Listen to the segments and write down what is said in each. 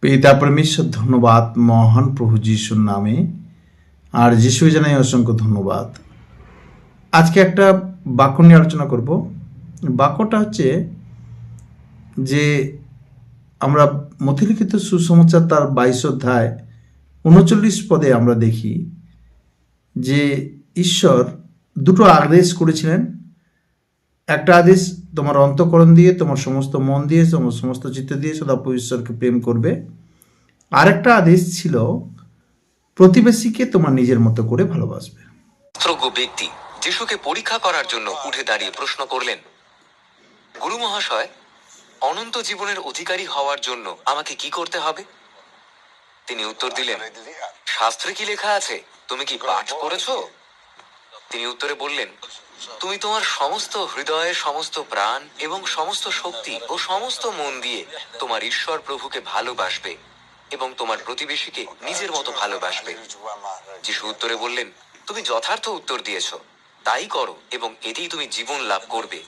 পিতা পরমেশ্বর, ধন্যবাদ। মহান প্রভু যিশুর নামে আর যিশু জানাই অসংখ্য ধন্যবাদ। আজকে একটা বাক্য নিয়ে আলোচনা করব। বাক্যটা হচ্ছে যে আমরা মথিলিখিত সুসমাচার তার বাইশ অধ্যায় উনচল্লিশ পদে আমরা দেখি যে ঈশ্বর দুটো আদেশ করেছিলেন। একটা আদেশ তোমার অন্তকরণ দিয়ে, তোমার সমস্ত মন দিয়ে, তোমার সমস্ত চিত্ত দিয়ে সদা ঈশ্বরকে প্রেম করবে। আরেকটা আদেশ ছিল, প্রতিবেশীকে তোমার নিজের মতো করে ভালোবাসবে। ব্যক্তি যিশুকে পরীক্ষা করার জন্য উঠে দাঁড়িয়ে প্রশ্ন করলেন, গুরু মহাশয়, অনন্ত জীবনের অধিকারী হওয়ার জন্য আমাকে কি করতে হবে? তিনি উত্তর দিলেন, শাস্ত্রে কি লেখা আছে? তুমি কি পাঠ করেছ? তিনি উত্তরে বললেন তুমি তোমার সমস্ত হৃদয়ে সমস্ত প্রাণ এবং সমস্ত শক্তি ও সমস্ত মন দিয়ে তোমার ঈশ্বর প্রভুকে ভালোবাসবে এবং তোমার প্রতিবেশীকে নিজের মতো ভালোবাসবে। যিশু উত্তরে বললেন, তুমি যথার্থ উত্তর দিয়েছ। তাই করো এবং এতেই তুমি জীবন লাভ করবে।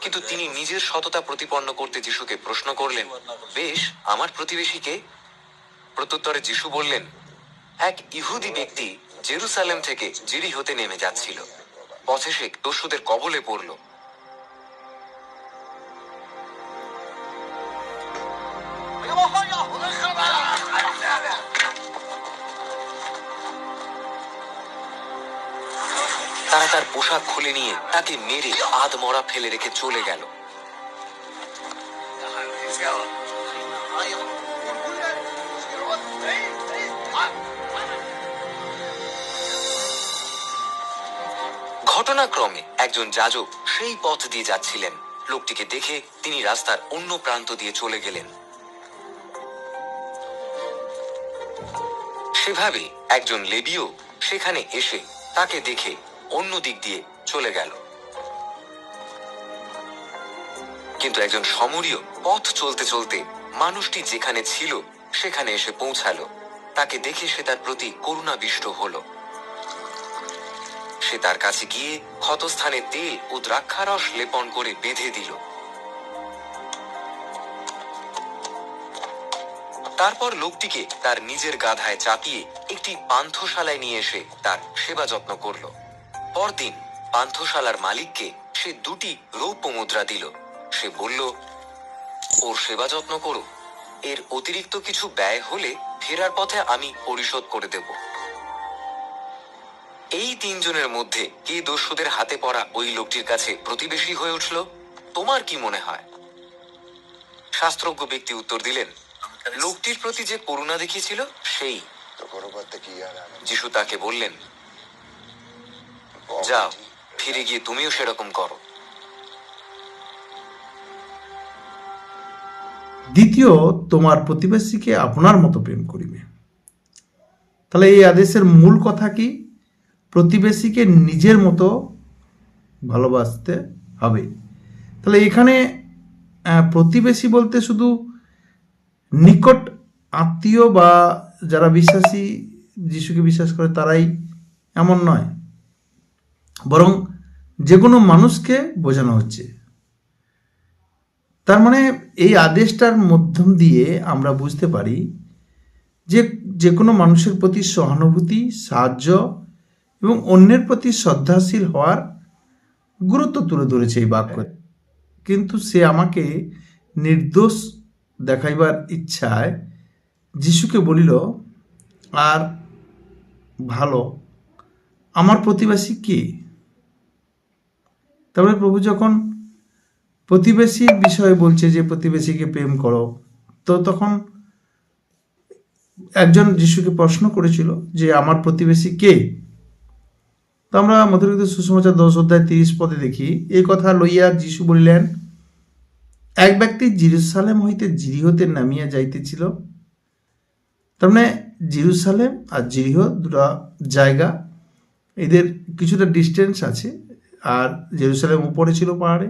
কিন্তু তিনি নিজের সততা প্রতিপন্ন করতে যিশুকে প্রশ্ন করলেন, বেশ, আমার প্রতিবেশীকে? প্রত্যুত্তরে যিশু বললেন, এক ইহুদি ব্যক্তি জেরুসালেম থেকে জিরি হতে নেমে যাচ্ছিল। পথে সে দস্যুদের কবলে পড়ল। তারা তার পোশাক খুলে নিয়ে তাকে মেরে আধ মরা ফেলে রেখে চলে গেল। ঘটনাক্রমে একজন যাজক সেই পথ দিয়ে যাচ্ছিলেন। লোকটিকে দেখে তিনি রাস্তার অন্য প্রান্ত দিয়ে চলে গেলেন। সেভাবে একজন লেবিও সেখানে এসে তাকে দেখে অন্য দিক দিয়ে চলে গেল। কিন্তু একজন সমরীয় পথ চলতে চলতে মানুষটি যেখানে ছিল সেখানে এসে পৌঁছালো। তাকে দেখে সে তার প্রতি করুণাবিষ্ট হলো। সে তার কাছে গিয়ে ক্ষতস্থানে তেল ও দ্রাক্ষারস লেপন করে বেঁধে দিল। তারপর লোকটিকে তার নিজের গাধায় চাপিয়ে একটি পান্থশালায় নিয়ে এসে তার সেবা যত্ন করল। পরদিন পান্থশালার মালিককে সে দুটি রৌপ্য মুদ্রা দিল। সে বলল, ওর সেবা যত্ন করো। এর অতিরিক্ত কিছু ব্যয় হলে ফেরার পথে আমি পরিশোধ করে দেব। এই তিনজনের মধ্যে কে দস্যুদের হাতে পড়া ওই লোকটির কাছে প্রতিবেশী হয়ে উঠল? তোমার কি মনে হয়? শাস্ত্রজ্ঞ ব্যক্তি উত্তর দিলেন, লোকটির প্রতি যে করুণা দেখিয়েছিল, সেই। যিশু তাকে বললেন, যাও, ফিরে গিয়ে তুমিও সেরকম করো। দ্বিতীয়, তোমার প্রতিবেশীকে আপনার মতো প্রেম করিবে। তাহলে এই আদেশের মূল কথা কি? প্রতিবেশীকে নিজের মতো ভালোবাসতে হবে। তাহলে এখানে প্রতিবেশী বলতে শুধু নিকট আত্মীয় বা যারা বিশ্বাসী, যিশুকে বিশ্বাস করে তারাই এমন নয়। বরং যে কোনো মানুষকে বোঝানো হচ্ছে। তার মানে এই আদেশটার মাধ্যম দিয়ে আমরা বুঝতে পারি যে যে কোনো মানুষের প্রতি সহানুভূতি, সাহায্য এবং অন্যের প্রতি শ্রদ্ধাশীল হওয়ার গুরুত্ব তুলে ধরেছে এই বাক্য। কিন্তু সে আমাকে নির্দোষ দেখাইবার ইচ্ছায় যিশুকে বলিল আর ভালো আমার প্রতিবেশী কে? তারপরে প্রভু যখন প্রতিবেশীর বিষয়ে বলছে যে প্রতিবেশীকে প্রেম করো তো তখন একজন যিশুকে প্রশ্ন করেছিল যে আমার প্রতিবেশী কে? তো আমরা মধুরিত সুসমাচার দশ অধ্যায় তিরিশ পদে দেখি এই কথা লইয়া যিশু বলিলেন, এক ব্যক্তি জিরুসালেম হইতে জিরিহতে নামিয়া যাইতেছিল, তার মানে জিরুসালেম আর জিরিহ দুটা জায়গা, এদের কিছুটা ডিস্টেন্স আছে, আর জেরুসালেম উপরে ছিল পাহাড়ে,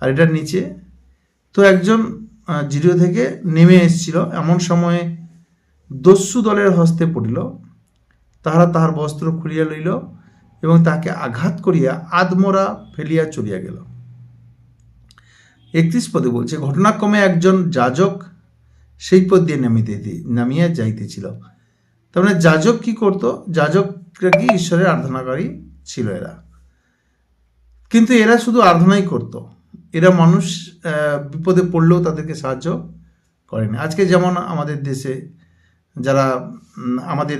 আর এটার নিচে। তো একজন জিরিও থেকে নেমে এসেছিল, এমন সময়ে দস্যু দলের হস্তে পড়িল, তাহারা তাহার বস্ত্র খুলিয়া লইল তাকে আঘাত করিয়া আদমরা ফেলিয়া চলিয়া গেল। একত্রিশ পদে বলছে, ঘটনাক্রমে একজন যাজক সেই পদ দিয়ে নামিতে নামিয়া যাইতেছিল। তার মানে যাজক কি করতো? যাজকরা কি ঈশ্বরের আরাধনাকারী ছিল এরা। কিন্তু এরা শুধু আরাধনাই করত। এরা মানুষ বিপদে পড়লেও তাদেরকে সাহায্য করেনি। আজকে যেমন আমাদের দেশে যারা আমাদের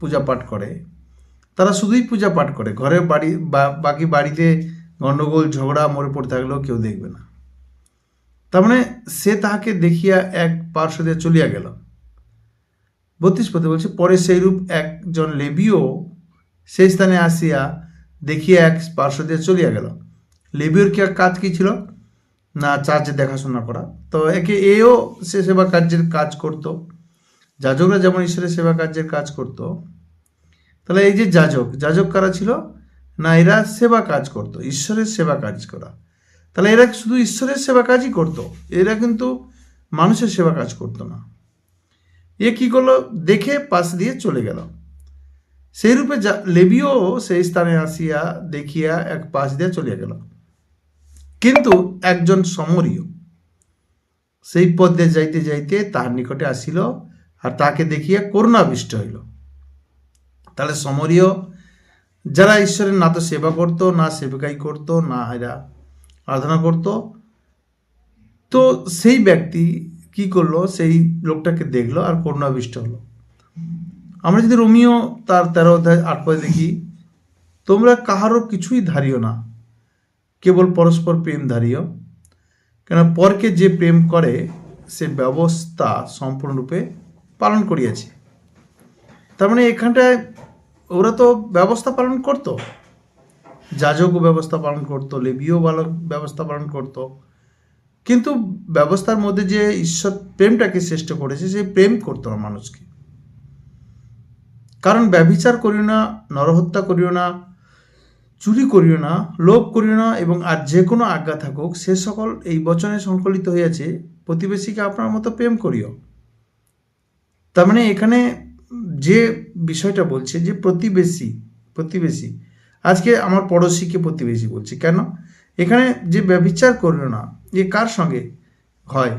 পূজা পাঠ করে তারা শুধুই পূজা পাঠ করে। ঘরে বাড়ি বা- বাকি বাড়িতে গণ্ডগোল ঝগড়া মরে পড়ে থাকলেও কেউ দেখবে না। তার মানে সে তাহাকে দেখিয়া এক পার্শ্বদে চলিয়া গেল। বত্রিশ পদে বলছে, পরে সেইরূপ একজন লেবিও সেই স্থানে আসিয়া দেখিয়া এক পার্শ্বদে চলিয়া গেল। লেবিওর কি কাজ কি ছিল? না, চার্চে দেখাশোনা করা। তো একে এও সে সেবা কার্যের কাজ করত। যাজকরা যেমন ঈশ্বরের সেবা কার্যের কাজ করত তাহলে এই যে যাজক যাজক কারা ছিল? না, এরা সেবা কাজ করত, ঈশ্বরের সেবা কাজ করা। তাহলে এরা শুধু ঈশ্বরের সেবা কাজই করত, এরা কিন্তু মানুষের সেবা কাজ করতো না। এ কি করল? দেখে পাশ দিয়ে চলে গেল। সেই রূপে যা, লেবিও সেই স্থানে আসিয়া দেখিয়া এক পাশ দিয়ে চলিয়া গেল। কিন্তু একজন সমরীয়, সেই পথ দিয়ে যাইতে যাইতে তাহার নিকটে আসিল আর তাকে দেখিয়া করুণাবিষ্ট হইল। তাহলে সমরীয় যারা ঈশ্বরের না তো সেবা করত, না সেবিকাই করত, না এরা আরাধনা করত, তো সেই ব্যক্তি কি করল? সেই লোকটাকে দেখল আর করুণাবিষ্ট হলো। আমরা যদি রোমিও তার তেরো অধ্যায় আট পদে দেখি, তোমরা কাহারও কিছুই ধারিও না, কেবল পরস্পর প্রেম ধারিও। কেন পরকে যে প্রেম করে, সে ব্যবস্থা সম্পূর্ণরূপে পালন করিয়াছে। তার মানে এখানটায় ওরা তো ব্যবস্থা পালন করতো। যাজকও ব্যবস্থা পালন করতো, লেবিও ভালো ব্যবস্থা পালন করতো। কিন্তু ব্যবস্থার মধ্যে যে ঈশ্বর প্রেমটাকে শ্রেষ্ঠ করেছে সেই প্রেম করতো না মানুষকে। কারণ ব্যভিচার করিও না, নরহত্যা করিও না, চুরি করিও না, লোভ করিও না এবং আর যে কোনো আজ্ঞা থাকুক, সে সকল এই বচনে সংকলিত হইয়াছে, প্রতিবেশীকে আপনার মতো প্রেম করিও। তার মানে এখানে যে বিষয়টা বলছে যে প্রতিবেশী প্রতিবেশী, আজকে আমার পড়োশিকে প্রতিবেশী বলছি। কেন? এখানে যে ব্যবিচার করল না, এ কার সঙ্গে হয়?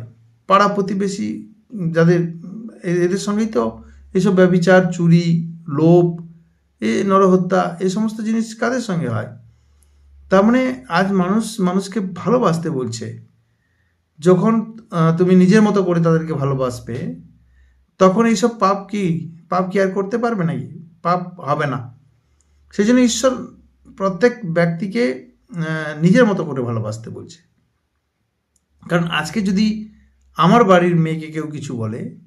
পাড়া প্রতিবেশী, যাদের এদের সঙ্গেই তো এসব ব্যবিচার, চুরি, লোভ, এ, নরহত্যা, এ সমস্ত জিনিস কাদের সঙ্গে হয়? তার মানে আজ মানুষ, মানুষকে ভালোবাসতে বলছে। যখন তুমি নিজের মতো করে তাদেরকে ভালোবাসবে, তখন এইসব পাপ কি পাপ কি আর করতে পারবে নাকি? পাপ হবে না। সেই জন্য ঈশ্বর প্রত্যেক ব্যক্তিকে নিজের মতো করে ভালোবাসতে বলছে। কারণ আজকে যদি আমার বাড়ির মেয়েকে কেউ কিছু বলে,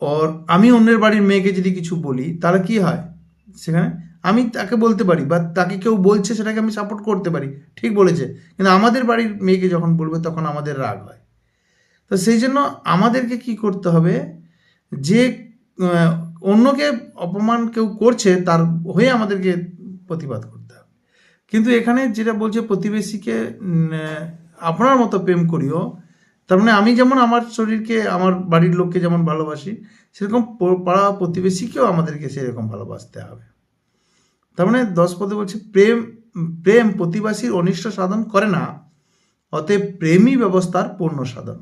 ওর আমি অন্যের বাড়ির মেয়েকে যদি কিছু বলি, তাহলে কি হয়? সেখানে আমি তাকে বলতে পারি বা তাকে কেউ বলছে সেটাকে আমি সাপোর্ট করতে পারি। ঠিক বলেছে। কিন্তু আমাদের বাড়ির মেয়েকে যখন বলবে, তখন আমাদের রাগ হয়। তো সেই জন্য আমাদেরকে কি করতে হবে? যে অন্যকে অপমান কেউ করছে, তার হয়ে আমাদেরকে প্রতিবাদ করতে হবে। কিন্তু এখানে যেটা বলছে প্রতিবেশীকে আপনার মতো প্রেম করিও। তার মানে আমি যেমন আমার শরীরকে, আমার বাড়ির লোককে যেমন ভালোবাসি, সেরকম পাড়া প্রতিবেশীকেও আমাদেরকে সেরকম ভালোবাসতে হবে। তার মানে দশ পদে বলছে, প্রেম প্রেম প্রতিবাসীর অনিষ্ট সাধন করে না, অতএব প্রেমই ব্যবস্থার পূর্ণ সাধন।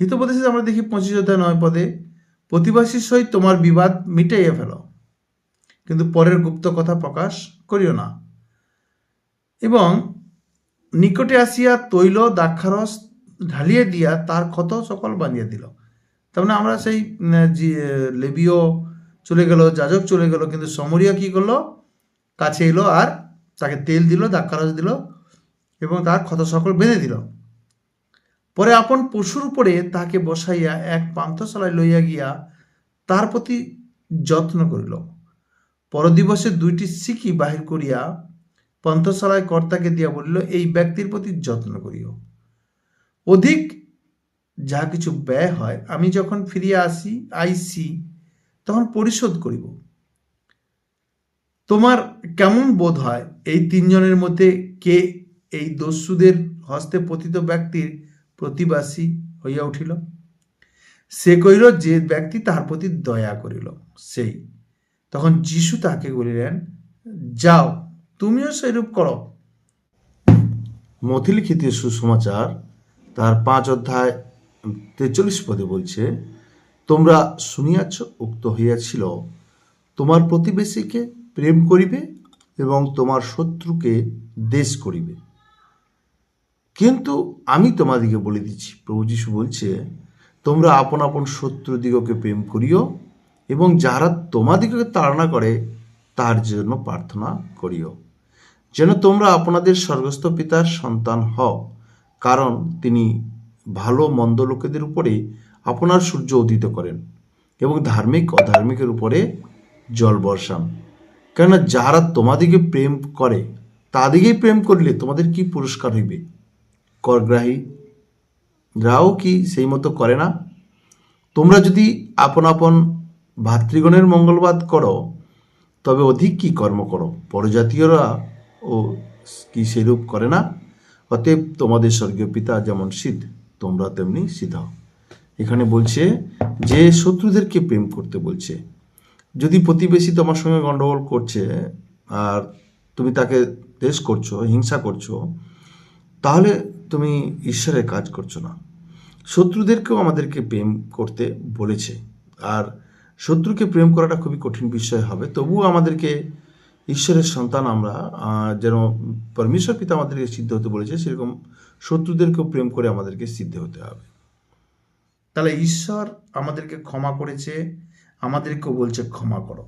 হিতোপদেশে আমরা দেখি পঁচিশ অধ্যায় নয় পদে প্রতিবাসীর সহিত তোমার বিবাদ মিটাইয়া ফেলো। কিন্তু পরের গুপ্ত কথা প্রকাশ করিও না। এবং নিকটে আসিয়া তৈল দাক্ষারস ঢালিয়ে দিয়া তার ক্ষত সকল বাঁধিয়ে দিল। তার মানে আমরা সেই লেবিও চলে গেল, যাজক চলে গেল, কিন্তু সমরিয়া কি করল? কাছে এলো আর তাকে তেল দিল দাক্ষারস দিল এবং তার ক্ষত সকল বেঁধে দিল। পরে আপন পশুর উপরে তাকে বসাইয়া এক পান্থশালায় লইয়া গিয়া তার প্রতি যত্ন করিল। পরদিবসে দুইটি সিকি বাহির করিয়া পন্থশালায় কর্তাকে দিয়া বলিল, এই ব্যক্তির প্রতি যত্ন করিও। অধিক যা কিছু ব্যয় হয়, আমি যখন ফিরিয়া আসি, আইসি, তখন পরিশোধ করিব। তোমার কেমন বোধ হয়? এই তিনজনের মধ্যে কে এই দস্যুদের হস্তে পতিত ব্যক্তির প্রতিবাসী হইয়া উঠিল। সে কহিল, যে ব্যক্তি তাহার প্রতি দয়া করিল, সেই। তখন যিশু তাহাকে বলিলেন, যাও, তুমিও সেইরূপ করো। মথিলিখিত সুসমাচার তার পাঁচ অধ্যায় তেচল্লিশ পদে বলছে, তোমরা শুনিয়াছ, উক্ত হইয়াছিল, তোমার প্রতিবেশীকে প্রেম করিবে এবং তোমার শত্রুকে দেশ করিবে। কিন্তু আমি তোমাদিকে বলে দিচ্ছি, প্রভু যিশু বলছে, তোমরা আপন আপন শত্রুদিগকে প্রেম করিও এবং যারা তোমাদিগকে তাড়না করে তার জন্য প্রার্থনা করিও। যেন তোমরা আপনাদের স্বর্গস্থ পিতার সন্তান হও, কারণ তিনি ভালো মন্দ লোকেদের উপরে আপনার সূর্য উদিত করেন এবং ধার্মিক অধার্মিকের উপরে জল বর্ষান। কেননা যারা তোমাদিকে প্রেম করে তাদিকেই প্রেম করলে তোমাদের কি পুরস্কার হইবে? করগ্রাহী। রাও কি সেই মতো করে না? তোমরা যদি আপন আপন ভাতৃগণের মঙ্গলবাদ করো, তবে অধিক কি কর্ম করো? পরজাতীয়রা ও কি সেরূপ করে না? অতএব তোমাদের স্বর্গীয় পিতা যেমন শীত তোমরা তেমনি শীত এখানে বলছে, যে শত্রুদেরকে প্রেম করতে বলছে, যদি প্রতিবেশী তোমার সঙ্গে গণ্ডগোল করছে, আর তুমি তাকে দেশ করছ, হিংসা করছ, তাহলে তুমি ঈশ্বরের কাজ করছ না। শত্রুদেরকেও আমাদেরকে প্রেম করতে বলেছে। আর শত্রুকে প্রেম করাটা খুবই কঠিন বিষয় হবে। তবুও আমাদেরকে ঈশ্বরের সন্তান আমরা যেন পরমেশ্বর পিতা আমাদেরকে সিদ্ধ হতে বলেছে, সেরকম শত্রুদেরকেও প্রেম করে আমাদেরকে সিদ্ধ হতে হবে। তাহলে ঈশ্বর আমাদেরকে ক্ষমা করেছে, আমাদেরকেও বলছে ক্ষমা করো।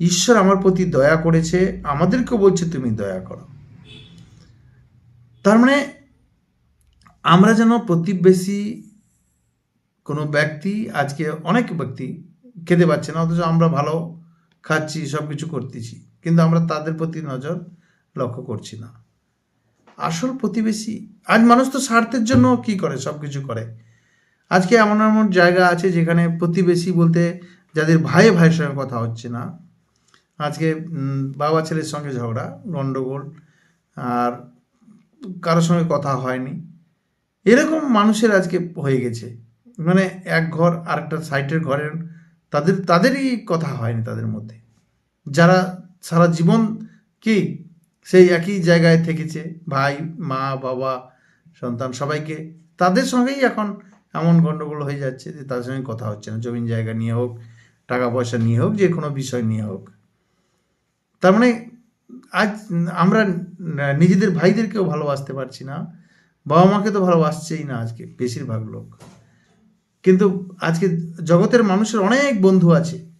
ঈশ্বর আমার প্রতি দয়া করেছে, আমাদেরকেও বলছে তুমি দয়া করো। তার মানে আমরা যেন প্রতিবেশী কোনো ব্যক্তি, আজকে অনেক ব্যক্তি খেতে পাচ্ছে না, অথচ আমরা ভালো খাচ্ছি সব কিছু করতেছি, কিন্তু আমরা তাদের প্রতি নজর লক্ষ্য করছি না। আসল প্রতিবেশী, আজ মানুষ তো স্বার্থের জন্য কি করে সব কিছু করে। আজকে এমন এমন জায়গা আছে যেখানে প্রতিবেশী বলতে যাদের ভাই ভাইয়ের সঙ্গে কথা হচ্ছে না। আজকে বাবা ছেলের সঙ্গে ঝগড়া গণ্ডগোল আর কারোর সঙ্গে কথা হয়নি। এরকম মানুষের আজকে হয়ে গেছে। মানে এক ঘর আরেকটা সাইটের ঘরের তাদের, তাদেরই কথা হয়নি তাদের মধ্যে। যারা সারা জীবন কি সেই একই জায়গায় থেকেছে, ভাই, মা, বাবা, সন্তান সবাইকে, তাদের সঙ্গেই এখন এমন গণ্ডগোল হয়ে যাচ্ছে যে তাদের সঙ্গে কথা হচ্ছে না। জমিন জায়গা নিয়ে হোক, টাকা পয়সা নিয়ে হোক, যে কোনো বিষয় নিয়ে হোক। তার মানে আজ আমরা নিজেদের ভাইদেরকেও ভালোবাসতে পারছি না। বাবা মাকে তো ভালোবাসছেই না আজকে, বেশিরভাগ লোক। কিন্তু আজকে জগতের মানুষের অনেক বন্ধু আছে।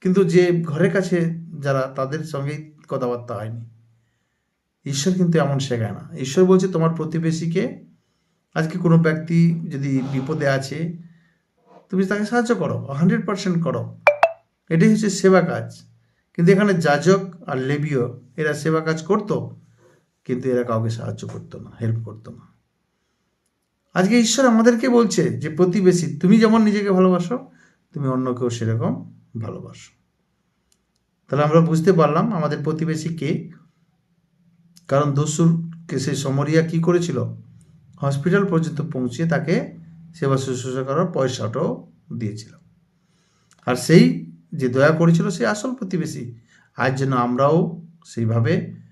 কিন্তু যে ঘরের কাছে যারা, তাদের সঙ্গেই কথাবার্তা হয়নি। ঈশ্বর কিন্তু এমন শেখায় না। ঈশ্বর বলছে, তোমার প্রতিবেশীকে আজকে কোনো ব্যক্তি যদি বিপদে আছে, তুমি তাকে সাহায্য করো হান্ড্রেড পার্সেন্ট করো। এটাই হচ্ছে সেবা কাজ। কিন্তু এখানে যাজক আর লেবিও এরা সেবা কাজ করতো। কিন্তু এরা কাউকে সাহায্য করতো না হেল্প করতো না। আজকে ঈশ্বর আমাদেরকে বলছে যে, প্রতিবেশী, তুমি যেমন নিজেকে ভালোবাসো, তুমি অন্যকেও সেরকম ভালোবাসো। তাহলে আমরা বুঝতে পারলাম আমাদের প্রতিবেশী কে। কারণ দস্যুরকে সেই সমরিয়া কি করেছিল? হসপিটাল পর্যন্ত পৌঁছিয়ে তাকে সেবা শুশ্রূষা করার পয়সাটাও দিয়েছিল। আর সেই যে দয়া করেছিল, সে আসল প্রতিবেশী। আজ যেন আমরাও সেইভাবে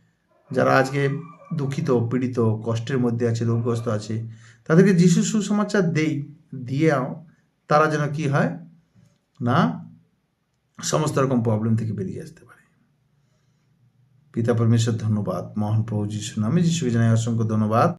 যারা আজকে দুঃখিত, পীড়িত, কষ্টের মধ্যে আছে, রোগগ্রস্ত আছে, তাদেরকে যিশু সুসমাচার দেই দিয়েও তারা যেন কি হয়? না, সমস্ত রকম প্রবলেম থেকে বেরিয়ে আসতে পারে। পিতা পরমেশ্বর, ধন্যবাদ। মহান প্রভু যিশু নামে যিশুকে জানাই অসংখ্য ধন্যবাদ।